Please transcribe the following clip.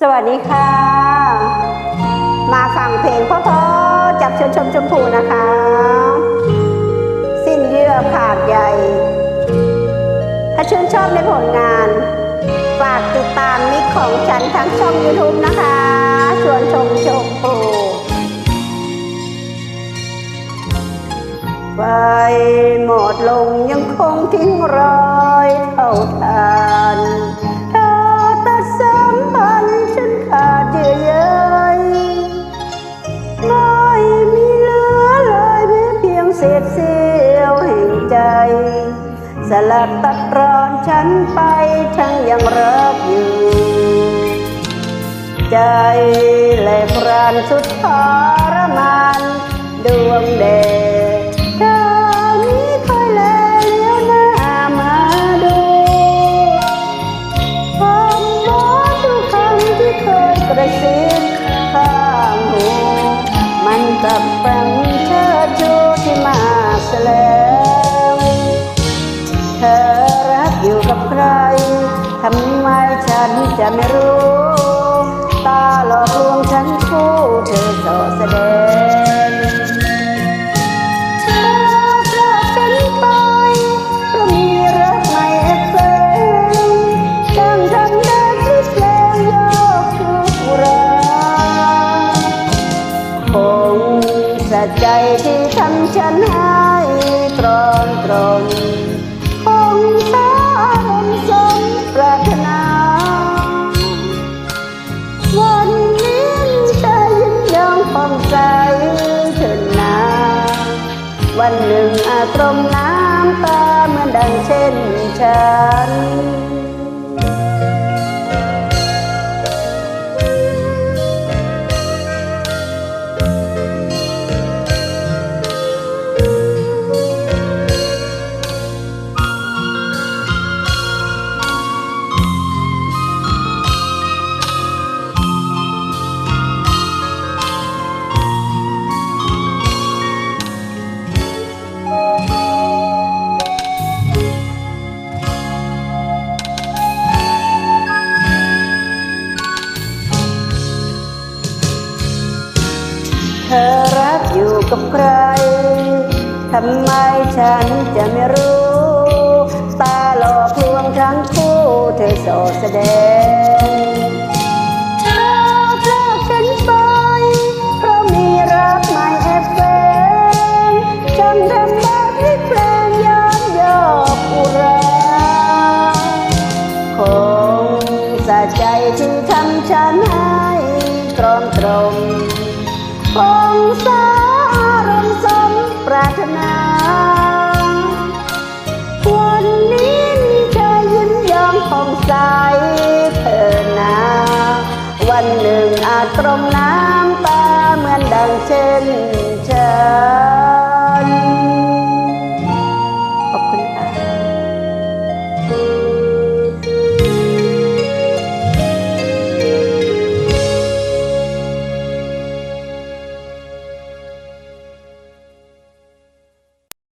สวัสดีค่ะ มาฟังเพลงเพราะๆจากชนชมชมพูนะคะ สิ้นเยื่อขาดใหญ่ถ้าชื่นชอบในผลงาน ฝากติดตามมิกของฉันทั้งช่อง YouTube นะคะชวนชมชมพูไฟหมดลงยังคงทิ้งรอยเท่าทาน เพียงเศษเสี้ยวแห่งใจ สลัดตัดรอนฉันไปทั้งยังรักอยู่ ใจแหลกรานสุดท้าย ธอรักอยู่กับใคร ทำไมฉันจะไม่รู้ ตาหลอกลวงฉันคู่เธอสอแสดงเธอพลาดฉันไปเพราะมีรักใหม่แอบแฝงจังทำได้พลิกแปลงโยกทุกราคงสะใจที่ทำฉันให้ตรอมตรม วันหนึ่งอาจตรมน้ำตาเหมือนดังเช่นฉัน กับใคร ทำไมฉันจะไม่รู้ตาหลอกลวงทั้งคู่เธอโสแสดเธอพลาดฉันไป เพราะมีรักใหม่แอบแฝงจำไดแบบที่เพลงย้อนยอกอุราคงสะใจที่ทำฉันให้ตรอมตรงคงสา ปรารถนา